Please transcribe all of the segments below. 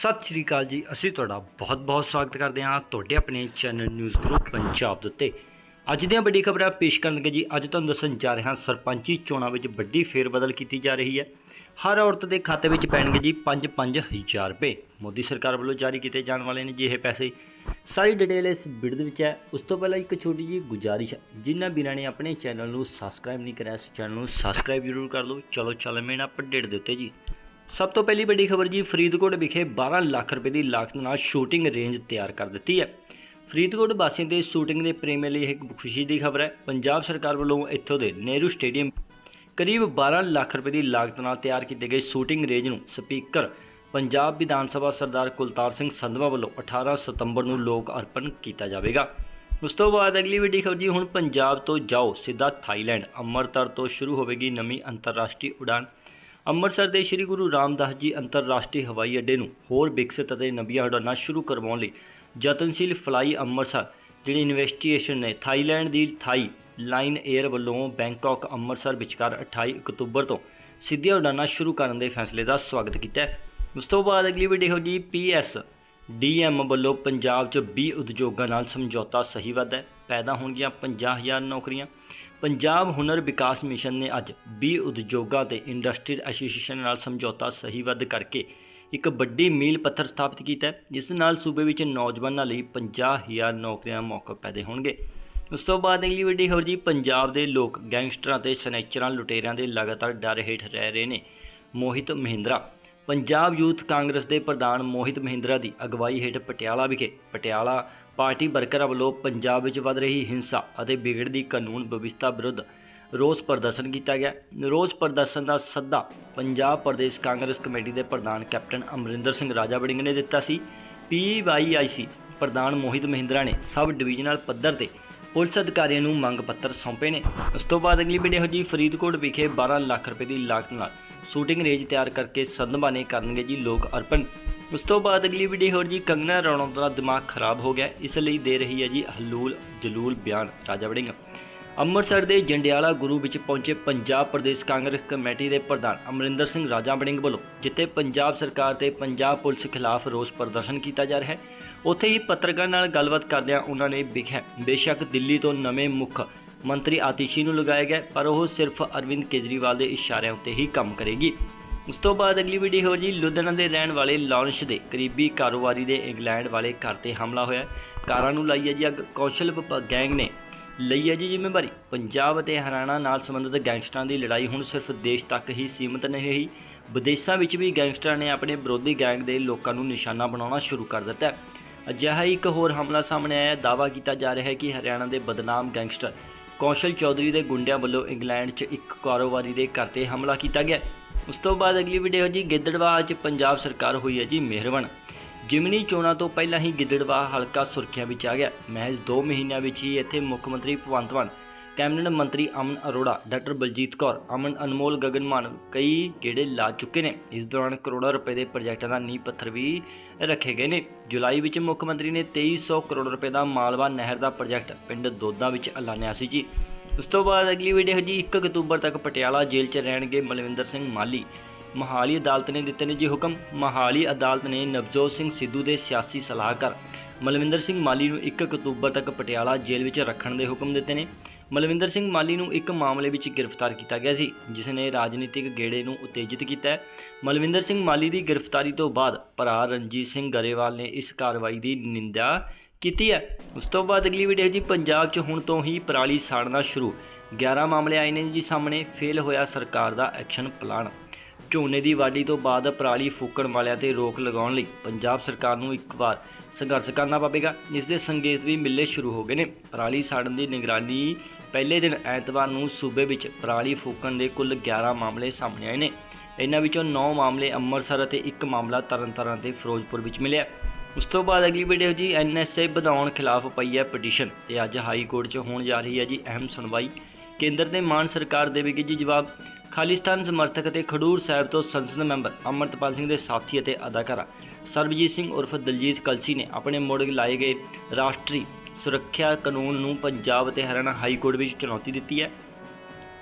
ਸਤਿ ਸ਼੍ਰੀ ਅਕਾਲ ਜੀ। ਅਸੀਂ ਤੁਹਾਡਾ ਬਹੁਤ-ਬਹੁਤ ਸਵਾਗਤ ਕਰਦੇ ਹਾਂ ਤੁਹਾਡੇ ਆਪਣੇ ਚੈਨਲ ਨਿਊਜ਼ ਗਰੁੱਪ ਪੰਜਾਬ ਦੇ ਉੱਤੇ। ਅੱਜ ਦੀਆਂ ਵੱਡੀ ਖਬਰਾਂ ਪੇਸ਼ ਕਰਨ ਲੱਗੇ ਜੀ। ਅੱਜ ਤੁਹਾਨੂੰ ਦੱਸਣ ਜਾ ਰਹੇ ਹਾਂ, ਸਰਪੰਚੀ ਚੋਣਾਂ ਵਿੱਚ ਵੱਡੀ ਫੇਰਬਦਲ ਕੀਤੀ ਜਾ ਰਹੀ ਹੈ। ਹਰ ਔਰਤ ਦੇ ਖਾਤੇ ਵਿੱਚ ਪੈਣਗੇ ਜੀ 5-5 ਹਜ਼ਾਰ ਰੁਪਏ। ਮੋਦੀ ਸਰਕਾਰ ਵੱਲੋਂ ਜਾਰੀ ਕੀਤੇ ਜਾਣ ਵਾਲੇ ਨੇ ਜੀ ਇਹ ਪੈਸੇ। ਸਾਰੀ ਡਿਟੇਲ ਇਸ ਵੀਡੀਓ ਦੇ ਵਿੱਚ ਹੈ। ਉਸ ਤੋਂ ਪਹਿਲਾਂ ਇੱਕ ਛੋਟੀ ਜਿਹੀ ਗੁਜ਼ਾਰਿਸ਼ ਹੈ। ਜਿਨ੍ਹਾਂ ਵੀਰਾਂ ਨੇ ਆਪਣੇ ਚੈਨਲ ਨੂੰ ਸਬਸਕ੍ਰਾਈਬ ਨਹੀਂ ਕਰਿਆ, ਇਸ ਚੈਨਲ ਨੂੰ ਸਬਸਕ੍ਰਾਈਬ ਜ਼ਰੂਰ ਕਰ ਲਓ। ਚਲੋ, ਚੱਲ ਮੇਨ ਅਪਡੇਟ ਦੇ ਉੱਤੇ ਜੀ। ਸਭ ਤੋਂ ਪਹਿਲੀ ਵੱਡੀ ਖਬਰ ਜੀ, ਫਰੀਦਕੋਟ ਵਿਖੇ 12 ਲੱਖ ਰੁਪਏ ਦੀ ਲਾਗਤ ਨਾਲ ਸ਼ੂਟਿੰਗ ਰੇਂਜ ਤਿਆਰ ਕਰ ਦਿੱਤੀ ਹੈ। ਫਰੀਦਕੋਟ ਵਾਸੀਆਂ ਦੇ ਸ਼ੂਟਿੰਗ ਦੇ ਪ੍ਰੇਮੀਆਂ ਲਈ ਇੱਕ ਖੁਸ਼ੀ ਦੀ ਖਬਰ ਹੈ। ਪੰਜਾਬ ਸਰਕਾਰ ਵੱਲੋਂ ਇੱਥੋਂ ਦੇ ਨਹਿਰੂ ਸਟੇਡੀਅਮ ਕਰੀਬ 12 ਲੱਖ ਰੁਪਏ ਦੀ ਲਾਗਤ ਨਾਲ ਤਿਆਰ ਕੀਤੇ ਗਏ ਸ਼ੂਟਿੰਗ ਰੇਂਜ ਨੂੰ ਸਪੀਕਰ ਪੰਜਾਬ ਵਿਧਾਨ ਸਭਾ ਸਰਦਾਰ ਕੁਲਤਾਰ ਸਿੰਘ ਸੰਧਵਾ ਵੱਲੋਂ 18 ਸਤੰਬਰ ਨੂੰ ਲੋਕ ਅਰਪਣ ਕੀਤਾ ਜਾਵੇਗਾ। ਉਸ ਤੋਂ ਬਾਅਦ ਅਗਲੀ ਵੱਡੀ ਖਬਰ ਜੀ, ਹੁਣ ਪੰਜਾਬ ਤੋਂ ਜਾਓ, ਸਿੱਧਾ ਥਾਈਲੈਂਡ। ਅੰਮ੍ਰਿਤਸਰ ਤੋਂ ਸ਼ੁਰੂ ਹੋਵੇਗੀ ਨਵੀਂ ਅੰਤਰਰਾਸ਼ਟਰੀ ਉਡਾਨ ਅੰਮ੍ਰਿਤਸਰ ਦੇ ਸ੍ਰੀ ਗੁਰੂ ਰਾਮਦਾਸ ਜੀ ਅੰਤਰਰਾਸ਼ਟਰੀ ਹਵਾਈ ਅੱਡੇ ਨੂੰ ਹੋਰ ਵਿਕਸਿਤ ਅਤੇ ਨਵੀਆਂ ਉਡਾਨਾਂ ਸ਼ੁਰੂ ਕਰਵਾਉਣ ਲਈ ਯਤਨਸ਼ੀਲ ਫਲਾਈ ਅੰਮ੍ਰਿਤਸਰ, ਜਿਹੜੀ ਇਨਵੈਸਟੀਗੇਸ਼ਨ ਨੇ ਥਾਈਲੈਂਡ ਦੀ ਥਾਈ ਲਾਈਨ 에ਅਰ ਵੱਲੋਂ ਬੈਂਕਾਕ ਅੰਮ੍ਰਿਤਸਰ ਵਿਚਕਾਰ 28 ਅਕਤੂਬਰ ਤੋਂ ਸਿੱਧੀਆਂ ਉਡਾਨਾਂ ਸ਼ੁਰੂ ਕਰਨ ਦੇ ਫੈਸਲੇ ਦਾ ਸਵਾਗਤ ਕੀਤਾ ਹੈ। ਉਸ ਤੋਂ ਬਾਅਦ ਅਗਲੀ ਵੀਡੀਓ ਹੋ ਜੀ ਪੀਐਸ ਡੀਐਮ ਵੱਲੋਂ ਪੰਜਾਬ 'ਚ 20 ਉਦਯੋਗਾਂ ਨਾਲ ਸਮਝੌਤਾ ਸਹੀਵੱਧ ਹੈ। ਪੈਦਾ ਹੋਣਗੀਆਂ 50000 ਨੌਕਰੀਆਂ। ਪੰਜਾਬ ਹੁਨਰ ਵਿਕਾਸ ਮਿਸ਼ਨ ਨੇ ਅੱਜ 20 ਉਦਯੋਗਾਂ ਤੇ ਇੰਡਸਟਰੀਅਲ ਐਸੋਸੀਏਸ਼ਨ ਨਾਲ ਸਮਝੌਤਾ ਸਹੀਬੱਧ ਕਰਕੇ ਇੱਕ ਵੱਡੀ ਮੀਲ ਪੱਥਰ ਸਥਾਪਿਤ ਕੀਤਾ ਹੈ, ਜਿਸ ਨਾਲ ਸੂਬੇ ਵਿੱਚ ਨੌਜਵਾਨਾਂ ਲਈ 50000 ਨੌਕਰੀਆਂ ਦੇ ਮੌਕੇ ਪੈਦੇ ਹੋਣਗੇ। ਉਸ ਤੋਂ ਬਾਅਦ ਅਗਲੀ ਵੱਡੀ ਖਬਰ ਜੀ, ਪੰਜਾਬ ਦੇ ਲੋਕ ਗੈਂਗਸਟਰਾਂ ਤੇ ਸਨੈਚਰਾਂ, ਲੁਟੇਰਿਆਂ ਦੇ ਲਗਾਤਾਰ ਡਰ ਹੇਠ ਰਹਿ ਰਹੇ ਨੇ ਮੋਹਿਤ ਮਹਿੰਦਰਾ। ਪੰਜਾਬ ਯੂਥ ਕਾਂਗਰਸ ਦੇ ਪ੍ਰਧਾਨ ਮੋਹਿਤ ਮਹਿੰਦਰਾ ਦੀ ਅਗਵਾਈ ਹੇਠ ਪਟਿਆਲਾ ਵਿਖੇ, ਪਟਿਆਲਾ ਪਾਰਟੀ ਵਰਕਰਾਂ ਵੱਲੋਂ ਪੰਜਾਬ ਵਿੱਚ ਵੱਧ ਰਹੀ ਹਿੰਸਾ ਅਤੇ ਵਿਗੜਦੀ ਕਾਨੂੰਨ ਵਿਵਸਥਾ ਵਿਰੁੱਧ ਰੋਸ ਪ੍ਰਦਰਸ਼ਨ ਕੀਤਾ ਗਿਆ। ਰੋਸ ਪ੍ਰਦਰਸ਼ਨ ਦਾ ਸੱਦਾ ਪੰਜਾਬ ਪ੍ਰਦੇਸ਼ ਕਾਂਗਰਸ ਕਮੇਟੀ ਦੇ ਪ੍ਰਧਾਨ ਕੈਪਟਨ ਅਮਰਿੰਦਰ ਸਿੰਘ ਰਾਜਾ ਵੜਿੰਗ ਨੇ ਦਿੱਤਾ ਸੀ। ਪੀਵਾਈਆਈਸੀ ਪ੍ਰਧਾਨ ਮੋਹਿਤ ਮਹਿੰਦਰਾ ਨੇ ਸਬ ਡਿਵੀਜ਼ਨਲ ਪੱਧਰ ਤੇ ਪੁਲਿਸ ਅਧਿਕਾਰੀਆਂ ਨੂੰ ਮੰਗ ਪੱਤਰ ਸੌਂਪੇ ਨੇ। ਉਸ ਤੋਂ ਬਾਅਦ ਅਗਲੀ ਵੀਡੀਓ ਹੋ ਜੀ ਫਰੀਦਕੋਟ ਵਿਖੇ 12 ਲੱਖ ਰੁਪਏ ਦੀ ਲਾਗਤ ਨਾਲ ਸ਼ੂਟਿੰਗ ਰੇਂਜ ਤਿਆਰ ਕਰਕੇ ਸੰਧਵਾ ਨੇ ਕਰਨਗੇ ਜੀ ਲੋਕ ਅਰਪਣ। ਉਸ ਤੋਂ ਬਾਅਦ ਅਗਲੀ ਵੀਡੀਓ ਹੋਰ ਜੀ ਕੰਗਨਾ ਰਣੌਤ ਦਾ ਦਿਮਾਗ ਖਰਾਬ ਹੋ ਗਿਆ। ਇਸ ਲਈ ਦੇ ਰਹੀ ਹੈ ਜੀ ਹਲੂਲ ਜਲੂਲ ਬਿਆਨ, ਰਾਜਾ ਵੜਿੰਗ। ਅੰਮ੍ਰਿਤਸਰ ਦੇ ਜੰਡਿਆਲਾ ਗੁਰੂ ਵਿੱਚ ਪਹੁੰਚੇ ਪੰਜਾਬ ਪ੍ਰਦੇਸ਼ ਕਾਂਗਰਸ ਕਮੇਟੀ ਦੇ ਪ੍ਰਧਾਨ ਅਮਰਿੰਦਰ ਸਿੰਘ ਰਾਜਾ ਵੜਿੰਗ ਵੱਲੋਂ, ਜਿੱਥੇ ਪੰਜਾਬ ਸਰਕਾਰ ਤੇ ਪੰਜਾਬ ਪੁਲਿਸ ਖਿਲਾਫ ਰੋਸ ਪ੍ਰਦਰਸ਼ਨ ਕੀਤਾ ਜਾ ਰਿਹਾ ਹੈ। ਉੱਥੇ ਹੀ ਪੱਤਰਕਾਰ ਨਾਲ ਗੱਲਬਾਤ ਕਰਦਿਆਂ ਉਹਨਾਂ ਨੇ ਵਿਖਿਆ, ਬੇਸ਼ੱਕ ਦਿੱਲੀ ਤੋਂ ਨਵੇਂ ਮੁੱਖ ਮੰਤਰੀ ਆਤਿਸ਼ੀ ਨੂੰ ਲਗਾਇਆ ਗਿਆ, ਪਰ ਉਹ ਸਿਰਫ ਅਰਵਿੰਦ ਕੇਜਰੀਵਾਲ ਦੇ ਇਸ਼ਾਰਿਆਂ ਉੱਤੇ ਹੀ ਕੰਮ ਕਰੇਗੀ। ਉਸ ਤੋਂ ਬਾਅਦ ਅਗਲੀ ਵੀਡੀਓ ਹੋ ਜੀ, ਲੁਧਿਆਣਾ ਦੇ ਰਹਿਣ ਵਾਲੇ ਲਾਰੈਂਸ ਦੇ ਕਰੀਬੀ ਕਾਰੋਬਾਰੀ ਦੇ ਇੰਗਲੈਂਡ ਵਾਲੇ ਘਰ ਤੇ ਹਮਲਾ ਹੋਇਆ ਕਾਰਾਂ ਨੂੰ ਲਾਈ ਹੈ ਜੀ ਅੱਗ। ਕੌਸ਼ਲ ਗੈਂਗ ਨੇ ਲਈ ਹੈ ਜੀ ਜ਼ਿੰਮੇਵਾਰੀ। ਪੰਜਾਬ ਅਤੇ ਹਰਿਆਣਾ ਨਾਲ ਸੰਬੰਧਿਤ ਗੈਂਗਸਟਰਾਂ ਦੀ ਲੜਾਈ ਹੁਣ ਸਿਰਫ ਦੇਸ਼ ਤੱਕ ਹੀ ਸੀਮਿਤ ਨਹੀਂ ਰਹੀ। ਵਿਦੇਸ਼ਾਂ ਵਿੱਚ ਵੀ ਗੈਂਗਸਟਰਾਂ ਨੇ ਆਪਣੇ ਵਿਰੋਧੀ ਗੈਂਗ ਦੇ ਲੋਕਾਂ ਨੂੰ ਨਿਸ਼ਾਨਾ ਬਣਾਉਣਾ ਸ਼ੁਰੂ ਕਰ ਦਿੱਤਾ ਹੈ। ਅਜਿਹਾ ਹੀ ਇੱਕ ਹੋਰ ਹਮਲਾ ਸਾਹਮਣੇ ਆਇਆ ਦਾਵਾ ਕੀਤਾ ਜਾ ਰਿਹਾ ਹੈ ਕਿ ਹਰਿਆਣਾ ਦੇ ਬਦਨਾਮ ਗੈਂਗਸਟਰ ਕੌਸ਼ਲ ਚੌਧਰੀ ਦੇ ਗੁੰਡਿਆਂ ਵੱਲੋਂ ਇੰਗਲੈਂਡ 'ਚ ਇੱਕ ਕਾਰੋਬਾਰੀ ਦੇ ਘਰ ਤੇ ਹਮਲਾ ਕੀਤਾ ਗਿਆ ਉਸ ਤੋਂ ਬਾਅਦ ਅਗਲੀ ਵੀਡੀਓ ਜੀ ਗਿੱਦੜਵਾਹ 'ਚ ਪੰਜਾਬ ਸਰਕਾਰ ਹੋਈ ਹੈ ਜੀ ਮਿਹਰਬਾਨ। ਜਿਮਨੀ ਚੋਣਾਂ ਤੋਂ ਪਹਿਲਾਂ ਹੀ ਗਿੱਦੜਵਾਹ ਹਲਕਾ ਸੁਰਖੀਆਂ ਵਿੱਚ ਆ ਗਿਆ। ਮਹਿਜ਼ 2 ਮਹੀਨਿਆਂ ਵਿੱਚ ਹੀ ਇੱਥੇ ਮੁੱਖ ਮੰਤਰੀ ਭਗਵੰਤ ਮਾਨ, ਕੈਬਨਿਟ ਮੰਤਰੀ ਅਮਨ ਅਰੋੜਾ, ਡਾਕਟਰ ਬਲਜੀਤ ਕੌਰ, ਅਮਨ ਅਨਮੋਲ ਗਗਨ ਗਗਨਮਾਨ ਕਈ ਗੇੜੇ ਲਾ ਚੁੱਕੇ ਨੇ। ਇਸ ਦੌਰਾਨ ਕਰੋੜਾਂ ਰੁਪਏ ਦੇ ਪ੍ਰੋਜੈਕਟਾਂ ਦਾ ਨੀਂਹ ਪੱਥਰ ਵੀ ਰੱਖੇ ਗਏ ਨੇ। ਜੁਲਾਈ ਵਿੱਚ ਮੁੱਖ ਮੰਤਰੀ ਨੇ 2300 ਕਰੋੜ ਰੁਪਏ ਦਾ ਮਾਲਵਾ ਨਹਿਰ ਦਾ ਪ੍ਰੋਜੈਕਟ ਪਿੰਡ ਦੋਦਾ ਵਿੱਚ ਐਲਾਨਿਆ ਸੀ ਜੀ। ਉਸ ਤੋਂ ਬਾਅਦ ਅਗਲੀ ਵੀਡੀਓ ਜੀ 1 ਅਕਤੂਬਰ ਤੱਕ ਪਟਿਆਲਾ ਜੇਲ੍ਹ 'ਚ ਰਹਿਣਗੇ ਮਲਵਿੰਦਰ ਸਿੰਘ ਮਾਲੀ। ਮਹਾਲੀ ਅਦਾਲਤ ਨੇ ਦਿੱਤੇ ਨੇ ਜੀ ਹੁਕਮ। ਮਹਾਲੀ ਅਦਾਲਤ ਨੇ ਨਵਜੋਤ ਸਿੰਘ ਸਿੱਧੂ ਦੇ ਸਿਆਸੀ ਸਲਾਹਕਾਰ ਮਲਵਿੰਦਰ ਸਿੰਘ ਮਾਲੀ ਨੂੰ 1 ਅਕਤੂਬਰ ਤੱਕ ਪਟਿਆਲਾ ਜੇਲ੍ਹ ਵਿੱਚ ਰੱਖਣ ਦੇ ਹੁਕਮ ਦਿੱਤੇ ਨੇ। ਮਲਵਿੰਦਰ ਸਿੰਘ ਮਾਲੀ ਨੂੰ ਇੱਕ ਮਾਮਲੇ ਵਿੱਚ ਗ੍ਰਿਫਤਾਰ ਕੀਤਾ ਗਿਆ ਸੀ, ਜਿਸ ਨੇ ਰਾਜਨੀਤਿਕ ਗੇੜੇ ਨੂੰ ਉਤੇਜਿਤ ਕੀਤਾ ਹੈ। ਮਲਵਿੰਦਰ ਸਿੰਘ ਮਾਲੀ ਦੀ ਗ੍ਰਿਫਤਾਰੀ ਤੋਂ ਬਾਅਦ ਭਰਾ ਰਣਜੀਤ ਸਿੰਘ ਗਰੇਵਾਲ ਨੇ ਇਸ ਕਾਰਵਾਈ ਦੀ ਨਿੰਦਿਆ ਕੀਤੀ ਹੈ। ਉਸ ਤੋਂ ਬਾਅਦ ਅਗਲੀ ਵੀਡੀਓ ਜੀ ਪੰਜਾਬ 'ਚ ਹੁਣ ਤੋਂ ਹੀ ਪਰਾਲੀ ਸਾੜਨਾ ਸ਼ੁਰੂ। 11 ਮਾਮਲੇ ਆਏ ਨੇ ਜੀ ਸਾਹਮਣੇ ਫੇਲ ਹੋਇਆ ਸਰਕਾਰ ਦਾ ਐਕਸ਼ਨ ਪਲਾਨ ਝੋਨੇ ਦੀ ਵਾਢੀ ਤੋਂ ਬਾਅਦ ਪਰਾਲੀ ਫੂਕਣ ਵਾਲਿਆਂ ਤੇ ਰੋਕ ਲਗਾਉਣ ਲਈ ਪੰਜਾਬ ਸਰਕਾਰ ਨੂੰ ਇੱਕ ਵਾਰ ਸੰਘਰਸ਼ ਕਰਨਾ ਪਵੇਗਾ। ਜਿਸ ਦੇ ਸੰਕੇਤ ਵੀ ਮਿਲਨੇ ਸ਼ੁਰੂ ਹੋ ਗਏ ਨੇ। ਪਰਾਲੀ ਸਾੜਨ ਦੀ ਨਿਗਰਾਨੀ ਪਹਿਲੇ ਦਿਨ ਐਤਵਾਰ ਨੂੰ ਸੂਬੇ ਵਿੱਚ ਪਰਾਲੀ ਫੂਕਣ ਦੇ ਕੁੱਲ 11 ਮਾਮਲੇ ਸਾਹਮਣੇ ਆਏ ਨੇ। ਇਹਨਾਂ ਵਿੱਚੋਂ 9 ਮਾਮਲੇ ਅੰਮ੍ਰਿਤਸਰ ਅਤੇ ਇੱਕ ਮਾਮਲਾ ਤਰਨਤਾਰਨ ਤੇ ਫਿਰੋਜ਼ਪੁਰ ਵਿੱਚ ਮਿਲਿਆ। ਉਸ ਤੋਂ ਬਾਅਦ ਅਗਲੀ ਵੀਡੀਓ ਜੀ ਐਨਐਸਏ ਵਧਾਉਣ ਖਿਲਾਫ ਪਈ ਹੈ ਪਟੀਸ਼ਨ ਤੇ ਅੱਜ ਹਾਈ ਕੋਰਟ 'ਚ ਹੋਣ ਜਾ ਰਹੀ ਹੈ ਜੀ ਅਹਿਮ ਸੁਣਵਾਈ। ਕੇਂਦਰ ਦੇ ਮਾਨ ਸਰਕਾਰ ਦੇਵੇਗੀ ਜੀ ਜਵਾਬ, ਖਾਲਿਸਤਾਨ ਸਮਰਥਕ ਅਤੇ ਖਡੂਰ ਸਾਹਿਬ ਤੋਂ ਸੰਸਦ ਮੈਂਬਰ ਅਮਰਤਪਾਲ ਸਿੰਘ ਦੇ ਸਾਥੀ ਅਤੇ ਅਦਾਕਾਰਾ ਸਰਬਜੀਤ ਸਿੰਘ ਉਰਫ ਦਲਜੀਤ ਕਲਸੀ ਨੇ ਆਪਣੇ ਮੋੜ ਲਾਏ ਗਏ ਰਾਸ਼ਟਰੀ ਸੁਰੱਖਿਆ ਕਾਨੂੰਨ ਨੂੰ ਪੰਜਾਬ ਅਤੇ ਹਰਿਆਣਾ ਹਾਈ ਕੋਰਟ ਵਿੱਚ ਚੁਣੌਤੀ ਦਿੱਤੀ ਹੈ।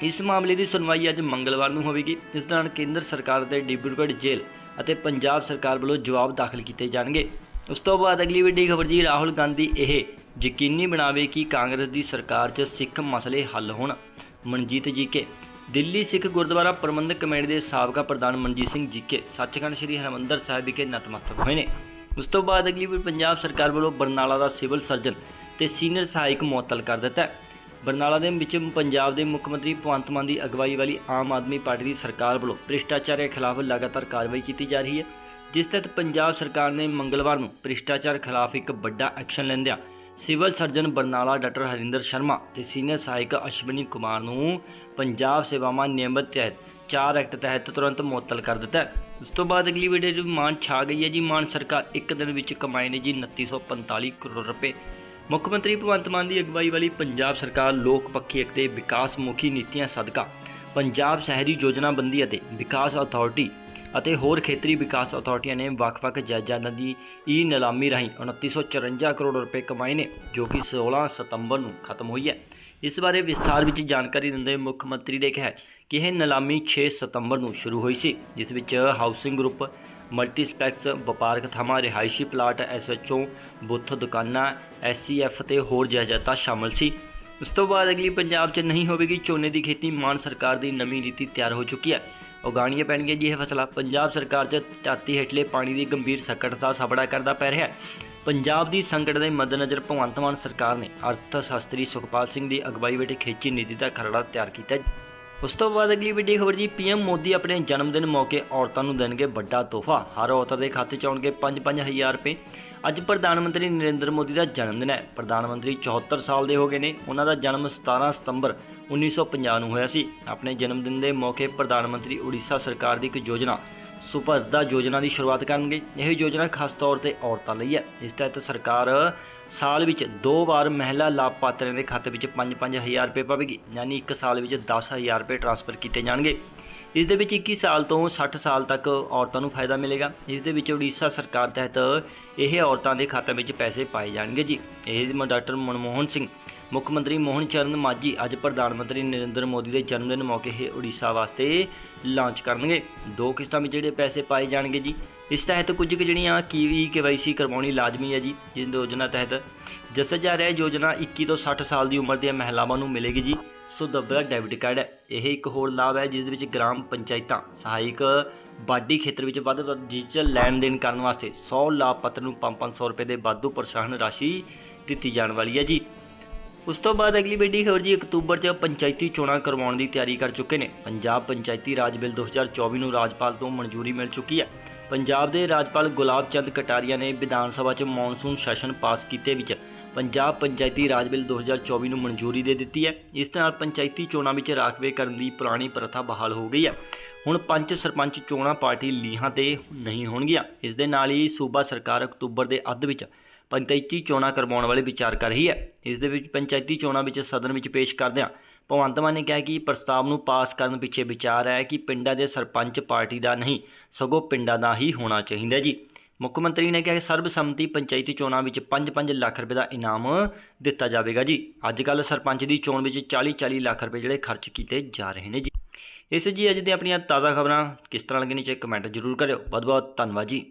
ਇਸ ਮਾਮਲੇ ਦੀ ਸੁਣਵਾਈ ਅੱਜ ਮੰਗਲਵਾਰ ਨੂੰ ਹੋਵੇਗੀ ਇਸ ਦੌਰਾਨ ਕੇਂਦਰ ਸਰਕਾਰ ਦੇ ਡਿਬਰੂਗੜ੍ਹ ਜੇਲ੍ਹ ਅਤੇ ਪੰਜਾਬ ਸਰਕਾਰ ਵੱਲੋਂ ਜਵਾਬ ਦਾਖਲ ਕੀਤੇ ਜਾਣਗੇ। ਉਸ ਤੋਂ ਬਾਅਦ ਅਗਲੀ ਵੱਡੀ ਖਬਰ ਜੀ ਰਾਹੁਲ ਗਾਂਧੀ ਇਹ ਯਕੀਨੀ ਬਣਾਵੇ ਕਿ ਕਾਂਗਰਸ ਦੀ ਸਰਕਾਰ 'ਚ ਸਿੱਖ ਮਸਲੇ ਹੱਲ ਹੋਣ। ਮਨਜੀਤ ਜੀ ਕੇ ਦਿੱਲੀ ਸਿੱਖ ਗੁਰਦੁਆਰਾ ਪ੍ਰਬੰਧਕ ਕਮੇਟੀ ਦੇ ਸਾਬਕਾ ਪ੍ਰਧਾਨ ਮਨਜੀਤ ਸਿੰਘ ਜੀਕੇ, ਸੱਚਖੰਡ ਸ੍ਰੀ ਹਰਿਮੰਦਰ ਸਾਹਿਬ ਵਿਖੇ ਨਤਮਸਤਕ ਹੋਏ ਨੇ। ਉਸ ਤੋਂ ਬਾਅਦ ਅਗਲੀ ਵੀ ਪੰਜਾਬ ਸਰਕਾਰ ਵੱਲੋਂ ਬਰਨਾਲਾ ਦਾ ਸਿਵਲ ਸਰਜਨ ਤੇ ਸੀਨੀਅਰ ਸਹਾਇਕ ਮੁਅੱਤਲ ਕਰ ਦਿੱਤਾ ਬਰਨਾਲਾ ਦੇ ਵਿੱਚ ਪੰਜਾਬ ਦੇ ਮੁੱਖ ਮੰਤਰੀ ਭਗਵੰਤ ਮਾਨ ਦੀ ਅਗਵਾਈ ਵਾਲੀ ਆਮ ਆਦਮੀ ਪਾਰਟੀ ਦੀ ਸਰਕਾਰ ਵੱਲੋਂ ਭ੍ਰਿਸ਼ਟਾਚਾਰ ਦੇ ਖਿਲਾਫ ਲਗਾਤਾਰ ਕਾਰਵਾਈ ਕੀਤੀ ਜਾ ਰਹੀ ਹੈ। ਜਿਸ ਤਹਿਤ ਪੰਜਾਬ ਸਰਕਾਰ ਨੇ ਮੰਗਲਵਾਰ ਨੂੰ ਭ੍ਰਿਸ਼ਟਾਚਾਰ ਖਿਲਾਫ ਇੱਕ ਵੱਡਾ ਐਕਸ਼ਨ ਲੈਂਦਿਆਂ civil surgeon Barnala doctor Harinder Sharma ਤੇ ਸੀਨੀਅਰ ਸਹਾਇਕ ਅਸ਼ਵਨੀ ਕੁਮਾਰ ਨੂੰ ਪੰਜਾਬ ਸੇਵਾਵਾਂ ਨਿਯਮਤ ਤਹਿਤ 4 ਐਕਟ ਤਹਿਤ ਤੁਰੰਤ ਮੁਅੱਤਲ ਕਰ ਦਿੱਤਾ ਉਸ ਤੋਂ ਬਾਅਦ ਅਗਲੀ ਵੀਡੀਓ 'ਚ ਮਾਨ ਛਾ ਗਈ ਹੈ ਜੀ। ਮਾਨ ਸਰਕਾਰ ਇੱਕ ਦਿਨ ਵਿੱਚ ਕਮਾਏ ਨੇ ਜੀ 2945 ਕਰੋੜ ਰੁਪਏ। ਮੁੱਖ ਮੰਤਰੀ ਭਗਵੰਤ ਮਾਨ ਦੀ ਅਗਵਾਈ ਵਾਲੀ ਪੰਜਾਬ ਸਰਕਾਰ ਲੋਕ ਪੱਖੀ ਅਤੇ ਵਿਕਾਸ ਮੁਖੀ ਨੀਤੀਆਂ ਸਦਕਾ ਪੰਜਾਬ ਸ਼ਹਿਰੀ ਯੋਜਨਾਬੰਦੀ ਅਤੇ ਵਿਕਾਸ ਅਥਾਰਟੀ ਅਤੇ ਹੋਰ ਖੇਤਰੀ ਵਿਕਾਸ ਅਥਾਰਟੀਆਂ ਨੇ ਵੱਖ-ਵੱਖ ਜਾਇਦਾਦਾਂ ਦੀ ਈ ਨਿਲਾਮੀ ਰਾਹੀਂ 2954 ਕਰੋੜ ਰੁਪਏ ਕਮਾਏ ਨੇ, ਜੋ ਕਿ 16 ਸਤੰਬਰ ਨੂੰ ਖਤਮ ਹੋਈ ਹੈ। ਇਸ ਬਾਰੇ ਵਿਸਥਾਰ ਵਿੱਚ ਜਾਣਕਾਰੀ ਦਿੰਦੇ ਮੁੱਖ ਮੰਤਰੀ ਨੇ ਕਿਹਾ ਕਿ ਇਹ ਨਿਲਾਮੀ 6 ਸਤੰਬਰ ਨੂੰ ਸ਼ੁਰੂ ਹੋਈ ਸੀ, ਜਿਸ ਵਿੱਚ ਹਾਊਸਿੰਗ ਗਰੁੱਪ ਮਲਟੀਸਪਲੈਕਸ ਵਪਾਰਕ ਥਾਵਾਂ, ਰਿਹਾਇਸ਼ੀ ਪਲਾਟ, ਐਸਐਚਓ, ਬੁੱਥ, ਦੁਕਾਨਾਂ, ਐਸਸੀਐਫ ਤੇ ਹੋਰ ਜਾਇਦਾਦਾਂ ਸ਼ਾਮਲ ਸੀ। ਉਸ ਤੋਂ ਬਾਅਦ ਅਗਲੀ ਪੰਜਾਬ 'ਚ ਨਹੀਂ ਹੋਵੇਗੀ, ਝੋਨੇ ਦੀ ਖੇਤੀ ਮਾਨ ਸਰਕਾਰ ਦੀ ਨਵੀਂ ਨੀਤੀ ਤਿਆਰ ਹੋ ਚੁੱਕੀ ਹੈ। ਉਗਾਣੀਆਂ ਪੈਣਗੀਆਂ ਜੀ ਇਹ ਫਸਲਾਂ। ਪੰਜਾਬ ਸਰਕਾਰ 'ਚ ਧਰਤੀ ਹੇਠਲੇ ਪਾਣੀ ਦੀ ਗੰਭੀਰ ਸੰਕਟ ਦਾ ਸਾਹਮਣਾ ਕਰਦਾ ਪੈ ਰਿਹਾ ਹੈ। ਪੰਜਾਬ ਦੀ ਸੰਕਟ ਦੇ ਮੱਦੇਨਜ਼ਰ ਭਗਵੰਤ ਮਾਨ ਸਰਕਾਰ ਨੇ ਅਰਥ ਸ਼ਾਸਤਰੀ ਸੁਖਪਾਲ ਸਿੰਘ ਦੀ ਅਗਵਾਈ ਵਿੱਚ ਖੇਤੀ ਨੀਤੀ ਦਾ ਖਰੜਾ ਤਿਆਰ ਕੀਤਾ ਹੈ। ਉਸ ਤੋਂ ਬਾਅਦ ਅਗਲੀ ਵੱਡੀ ਖਬਰ ਜੀ ਪੀਐਮ ਮੋਦੀ ਆਪਣੇ ਜਨਮ ਦਿਨ ਮੌਕੇ ਔਰਤਾਂ ਨੂੰ ਦੇਣਗੇ ਵੱਡਾ ਤੋਹਫਾ। ਹਰ ਔਰਤ ਦੇ ਖਾਤੇ 'ਚ ਆਉਣਗੇ 5-5000 ਰੁਪਏ। ਅੱਜ ਪ੍ਰਧਾਨ ਮੰਤਰੀ ਨਰਿੰਦਰ ਮੋਦੀ ਦਾ ਜਨਮ ਦਿਨ ਹੈ। ਪ੍ਰਧਾਨ ਮੰਤਰੀ 74 ਸਾਲ ਦੇ ਹੋ ਗਏ ਨੇ। ਉਹਨਾਂ ਦਾ ਜਨਮ 17 ਸਤੰਬਰ 1950 ਨੂੰ ਹੋਇਆ ਸੀ। ਆਪਣੇ ਜਨਮ ਦਿਨ ਦੇ ਮੌਕੇ ਪ੍ਰਧਾਨ ਮੰਤਰੀ ਉੜੀਸਾ ਸਰਕਾਰ ਦੀ ਇੱਕ ਯੋਜਨਾ ਸੁਪਰਦਾ ਯੋਜਨਾ ਦੀ ਸ਼ੁਰੂਆਤ ਕਰਨਗੇ। ਇਹ ਯੋਜਨਾ ਖਾਸ ਤੌਰ ਤੇ ਔਰਤਾਂ ਲਈ ਹੈ। ਇਸ ਤਹਿਤ ਸਰਕਾਰ ਸਾਲ ਵਿੱਚ ਦੋ ਵਾਰ ਮਹਿਲਾ ਲਾਭਪਾਤਰੀਆਂ ਦੇ ਖਾਤੇ ਵਿੱਚ 5-5000 ਰੁਪਏ ਪਾਵੇਗੀ, ਯਾਨੀ ਇੱਕ ਸਾਲ ਵਿੱਚ 10000 ਰੁਪਏ ਟ੍ਰਾਂਸਫਰ ਕੀਤੇ ਜਾਣਗੇ। ਇਸ ਦੇ ਵਿੱਚ 21 ਸਾਲ ਤੋਂ 60 ਸਾਲ ਤੱਕ ਔਰਤਾਂ ਨੂੰ ਫਾਇਦਾ ਮਿਲੇਗਾ। ਇਸ ਦੇ ਵਿੱਚ ਉੜੀਸਾ ਸਰਕਾਰ ਤਹਿਤ ਇਹ ਔਰਤਾਂ ਦੇ ਖਾਤਿਆਂ ਵਿੱਚ ਪੈਸੇ ਪਾਏ ਜਾਣਗੇ ਜੀ। ਇਹ ਡਾਕਟਰ ਮਨਮੋਹਨ ਸਿੰਘ, ਮੁੱਖ ਮੰਤਰੀ ਮੋਹਨ ਚਰਨ ਮਾਝੀ, ਅੱਜ ਪ੍ਰਧਾਨ ਮੰਤਰੀ ਨਰਿੰਦਰ ਮੋਦੀ ਦੇ ਜਨਮ ਦਿਨ ਮੌਕੇ ਇਹ ਉੜੀਸਾ ਵਾਸਤੇ ਲਾਂਚ ਕਰਨਗੇ। ਦੋ ਕਿਸ਼ਤਾਂ ਵਿੱਚ ਜਿਹੜੇ ਪੈਸੇ ਪਾਏ ਜਾਣਗੇ ਜੀ। ਇਸ ਤਹਿਤ ਕੁਝ ਕੁ ਜਿਹੜੀਆਂ ਕੀਵੀ ਕੇਵਾਈਸੀ ਕਰਵਾਉਣੀ ਲਾਜ਼ਮੀ ਹੈ ਜੀ, ਜਿਸ ਯੋਜਨਾ ਤਹਿਤ ਦੱਸਿਆ ਜਾ ਰਿਹਾ ਯੋਜਨਾ 21 ਤੋਂ 60 ਸਾਲ ਦੀ ਉਮਰ ਦੀਆਂ ਮਹਿਲਾਵਾਂ ਨੂੰ ਮਿਲੇਗੀ ਜੀ। ਸੋ ਦੱਬਦਾ ਡੈਬਿਟ ਕਾਰਡ ਹੈ। ਇਹ ਇੱਕ ਹੋਰ ਲਾਭ ਹੈ, ਜਿਸ ਦੇ ਵਿੱਚ ਗ੍ਰਾਮ ਪੰਚਾਇਤਾਂ, ਸਹਾਇਕ ਬਾਡੀ ਖੇਤਰ ਵਿੱਚ ਵੱਧ ਵੱਧ ਡਿਜੀਟਲ ਲੈਣ ਦੇਣ ਕਰਨ ਵਾਸਤੇ 100 ਲਾਭਪਾਤਰ ਨੂੰ 5-500 ਰੁਪਏ ਦੇ ਵਾਧੂ ਪ੍ਰੋਤਸਾਹਨ ਰਾਸ਼ੀ ਦਿੱਤੀ ਜਾਣ ਵਾਲੀ ਹੈ ਜੀ। ਉਸ ਤੋਂ ਬਾਅਦ ਅਗਲੀ ਵੱਡੀ ਖਬਰ ਜੀ, ਅਕਤੂਬਰ 'ਚ ਪੰਚਾਇਤੀ ਚੋਣਾਂ ਕਰਵਾਉਣ ਦੀ ਤਿਆਰੀ ਕਰ ਚੁੱਕੇ ਨੇ। ਪੰਜਾਬ ਪੰਚਾਇਤੀ ਰਾਜ ਬਿੱਲ 2024 ਨੂੰ ਰਾਜਪਾਲ ਤੋਂ ਮਨਜ਼ੂਰੀ ਮਿਲ ਚੁੱਕੀ ਹੈ। ਪੰਜਾਬ ਦੇ ਰਾਜਪਾਲ ਗੁਲਾਬ ਚੰਦ ਕਟਾਰੀਆ ਨੇ ਵਿਧਾਨ ਸਭਾ 'ਚ ਮੌਨਸੂਨ ਸੈਸ਼ਨ ਪਾਸ ਕੀਤੇ ਵਿੱਚ ਪੰਜਾਬ ਪੰਚਾਇਤੀ ਰਾਜ ਬਿੱਲ 2024 ਨੂੰ ਮਨਜ਼ੂਰੀ ਦੇ ਦਿੱਤੀ ਹੈ। ਇਸ ਦੇ ਨਾਲ ਪੰਚਾਇਤੀ ਚੋਣਾਂ ਵਿੱਚ ਰਾਖਵੇ ਕਰਨ ਦੀ ਪੁਰਾਣੀ ਪ੍ਰਥਾ ਬਹਾਲ ਹੋ ਗਈ ਹੈ। ਹੁਣ ਪੰਚ ਸਰਪੰਚ ਚੋਣਾਂ ਪਾਰਟੀ ਲੀਹਾਂ ਤੇ ਨਹੀਂ ਹੋਣਗੀਆਂ। ਇਸ ਦੇ ਨਾਲ ਹੀ ਸੂਬਾ ਸਰਕਾਰ ਅਕਤੂਬਰ ਦੇ ਅੱਧ ਵਿੱਚ ਪੰਚਾਇਤੀ ਚੋਣਾਂ ਕਰਵਾਉਣ ਵਾਲੇ ਵਿਚਾਰ ਕਰ ਰਹੀ ਹੈ। ਇਸ ਦੇ ਵਿੱਚ ਪੰਚਾਇਤੀ ਚੋਣਾਂ ਵਿੱਚ ਸਦਨ ਵਿੱਚ ਪੇਸ਼ ਕਰਦਿਆਂ ਭਗਵੰਤ ਮਾਨ ਨੇ ਕਿਹਾ ਕਿ ਪ੍ਰਸਤਾਵ ਨੂੰ ਪਾਸ ਕਰਨ ਪਿੱਛੇ ਵਿਚਾਰ ਹੈ ਕਿ ਪਿੰਡਾਂ ਦੇ ਸਰਪੰਚ ਪਾਰਟੀ ਦਾ ਨਹੀਂ, ਸਗੋਂ ਪਿੰਡਾਂ ਦਾ ਹੀ ਹੋਣਾ ਚਾਹੀਦਾ ਜੀ। ਮੁੱਖ ਮੰਤਰੀ ਨੇ ਕਿਹਾ ਕਿ ਸਰਬਸੰਮਤੀ ਪੰਚਾਇਤੀ ਚੋਣਾਂ ਵਿੱਚ 5-5 ਲੱਖ ਰੁਪਏ ਦਾ ਇਨਾਮ ਦਿੱਤਾ ਜਾਵੇਗਾ ਜੀ। ਅੱਜ ਕੱਲ ਸਰਪੰਚ ਦੀ ਚੋਣ ਵਿੱਚ 40-40 ਲੱਖ ਰੁਪਏ ਜਿਹੜੇ ਖਰਚ ਕੀਤੇ ਜਾ ਰਹੇ ਨੇ ਜੀ। ਇਸ ਜੀ ਅੱਜ ਦੀਆਂ ਆਪਣੀਆਂ ਤਾਜ਼ਾ ਖਬਰਾਂ। ਕਿਸ ਤਰ੍ਹਾਂ ਲੱਗੀਆਂ ਨੀਚੇ ਕਮੈਂਟ ਜ਼ਰੂਰ ਕਰਿਓ। ਬਹੁਤ ਬਹੁਤ ਧੰਨਵਾਦ ਜੀ।